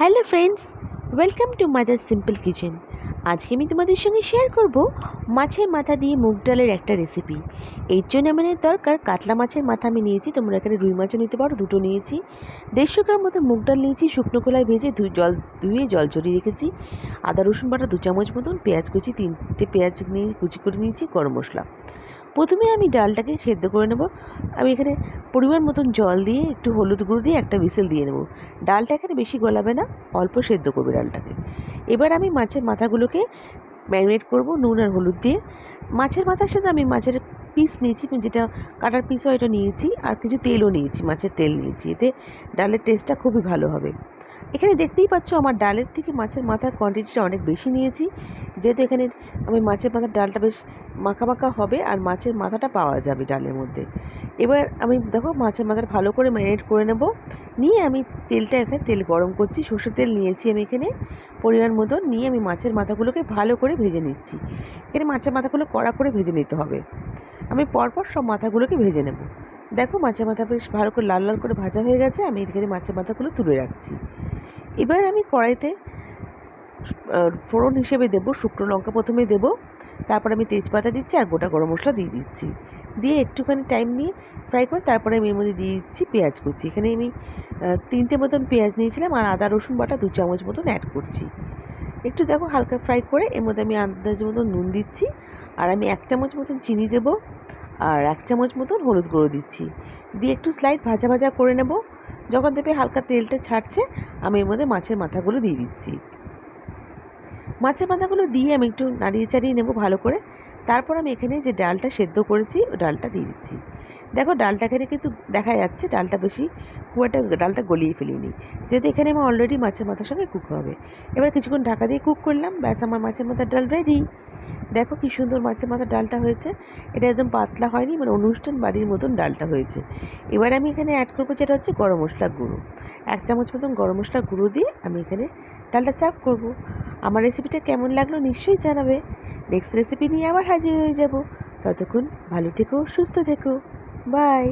Hello friends, welcome to mother simple kitchen. আজকে আমি তোমাদের সঙ্গে শেয়ার করব মাছের মাথা দিয়ে মুগ ডালের একটা রেসিপি এর জন্য আমাদের দরকার কাতলা মাছের মাথা আমি নিয়েছি, তোমরা এখানে রুই মাছও নিতে পারো, দুটো নিয়েছি। দেড়শো গ্রাম মতো মুগ ডাল নিয়েছি, শুকনো কলায় ভেজে ধুই জল, ধুয়ে জল জড়িয়ে রেখেছি। আদা রসুন বাটা দু চামচ মতন, পেঁয়াজ কুচি তিনটে পেঁয়াজ নিয়ে কুচি করে নিয়েছি, গরম মশলা। প্রথমে আমি ডালটাকে সেদ্ধ করে নেব। আমি এখানে পরিমাণ মতন জল দিয়ে একটু হলুদ গুঁড়ো দিয়ে একটা বিসেল দিয়ে নেব। ডালটা এখানে বেশি গলাবে না, অল্প সেদ্ধ করবে ডালটাকে। এবার আমি মাছের মাথাগুলোকে ম্যারিনেট করব নুন আর হলুদ দিয়ে। মাছের মাথার সাথে আমি মাছের পিস নিয়েছি, যেটা কাটার পিস হয় এটা নিয়েছি, আর কিছু তেলও নিয়েছি, মাছের তেল নিয়েছি। এতে ডালের টেস্টটা খুবই ভালো হবে। এখানে দেখতেই পাচ্ছ আমার ডালের থেকে মাছের মাথার কোয়ান্টিটিটা অনেক বেশি নিয়েছি। যেহেতু এখানে আমি মাছের মাথার ডালটা বেশ মাখা মাখা হবে আর মাছের মাথাটা পাওয়া যাবে ডালের মধ্যে। এবার আমি দেখো মাছের মাথাটা ভালো করে ম্যারিনেট করে নেব। নিয়ে আমি তেলটা এখানে তেল গরম করছি, সর্ষের তেল নিয়েছি আমি এখানে পরিমাণ মতন নিয়ে আমি মাছের মাথাগুলোকে ভালো করে ভেজে নিচ্ছি। এখানে মাছের মাথাগুলো কড়া করে ভেজে নিতে হবে। আমি পরপর সব মাথাগুলোকে ভেজে নেব। দেখো মাছের মাথা বেশ ভালো করে লাল লাল করে ভাজা হয়ে গেছে, আমি এখানে মাছের মাথাগুলো তুলে রাখছি। এবার আমি কড়াইতে ফোড়ন হিসেবে দেবো, শুকনো লঙ্কা প্রথমে দেবো, তারপর আমি তেজপাতা দিচ্ছি আর গোটা গরম মশলা দিয়ে দিচ্ছি। দিয়ে একটুখানি টাইম নিয়ে ফ্রাই করে তারপরে আমি এর মধ্যে দিয়ে দিচ্ছি পেঁয়াজ কুচি। এখানে আমি তিনটে মতন পেঁয়াজ নিয়েছিলাম আর আদা, রসুন বাটা দু চামচ মতন অ্যাড করছি। একটু দেখো হালকা ফ্রাই করে এর মধ্যে আমি আন্দাজ মতন নুন দিচ্ছি আর আমি এক চামচ মতন চিনি দেবো আর এক চামচ মতন হলুদ গুঁড়ো দিচ্ছি। দিয়ে একটু স্লাইড ভাজা ভাজা করে নেব। যখন দেখবে হালকা তেলটা ছাড়ছে, আমি এর মধ্যে মাছের মাথাগুলো দিয়ে দিচ্ছি। মাছের মাথাগুলো দিয়ে আমি একটু নাড়িয়ে চাড়িয়ে নেব ভালো করে। তারপর আমি এখানে যে ডালটা সেদ্ধ করেছি, ওই ডালটা দিয়ে দিচ্ছি। দেখো, ডালটা এখানে কিন্তু দেখা যাচ্ছে ডালটা বেশি খুব একটা ডালটা গলিয়ে ফেলিনি। যেহেতু এখানে আমার অলরেডি মাছের মাথার সঙ্গে কুক হবে। এবার কিছুক্ষণ ঢাকা দিয়ে কুক করলাম, ব্যাস আমার মাছের মাথার ডাল রেডি দেখো কি সুন্দর মাছের মাথার ডালটা হয়েছে। এটা একদম পাতলা হয়নি মানে অনুষ্ঠান বাড়ির মতন ডালটা হয়েছে। এবার আমি এখানে অ্যাড করব যেটা হচ্ছে গরম মশলার গুঁড়ো। এক চামচ মতন গরম মশলার গুঁড়ো দিয়ে আমি এখানে ডালটা সার্ভ করব। আমার রেসিপিটা কেমন লাগল নিশ্চয়ই জানাবে। নেক্সট রেসিপি নিয়ে আবার হাজির হয়ে যাব। ততক্ষণ ভালো থেকো, সুস্থ থেকো। বাই